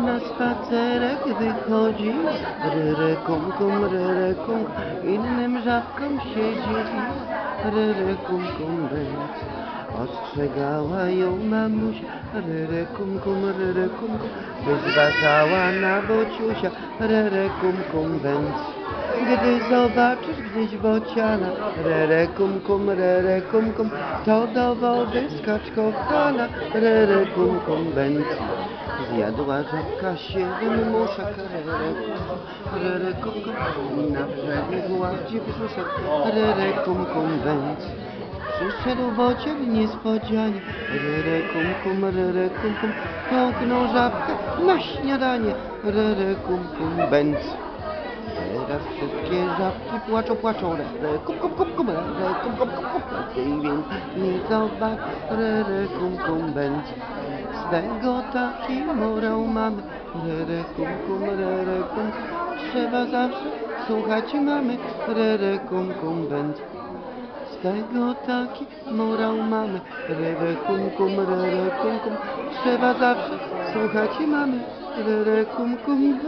na spacerek wychodzi, ryry kum kum, ryry kum, innym żabkom się dziwi, ryry kum kum bęc. Ostrzegała ją mamusia, ryry kum kum, ryry kum. Zważała na bociusia, ryry kum kum. Gdy zobaczysz gdzieś bociana, rere kum kum, rere kum kum, to do wody skacz kochana, rere kum kum bęc. Zjadła żabka siedem muszek, rere kum rere kum kum, na brzegu gładzi brzuszek, rere kum kum. Przyszedł bocian niespodzianie, rere kum kum, rere kum kum, połknął żabkę na śniadanie, rere kum kum. Teraz wszystkie żabki płaczą, płaczą, re, kum, kum, kum, kum, re, kum, kum, kum, kum, lepiej więc nie zobacz, re, re, kum, kum, będź. Z tego taki morał mamy, re, re, kum, kum, re, re, kum, trzeba zawsze słuchać mamy, re, re, kum, kum. Z tego taki morał mamy, re, re, kum, kum, re, re, kum, kum, trzeba zawsze słuchać mamy, re, re, kum, kum.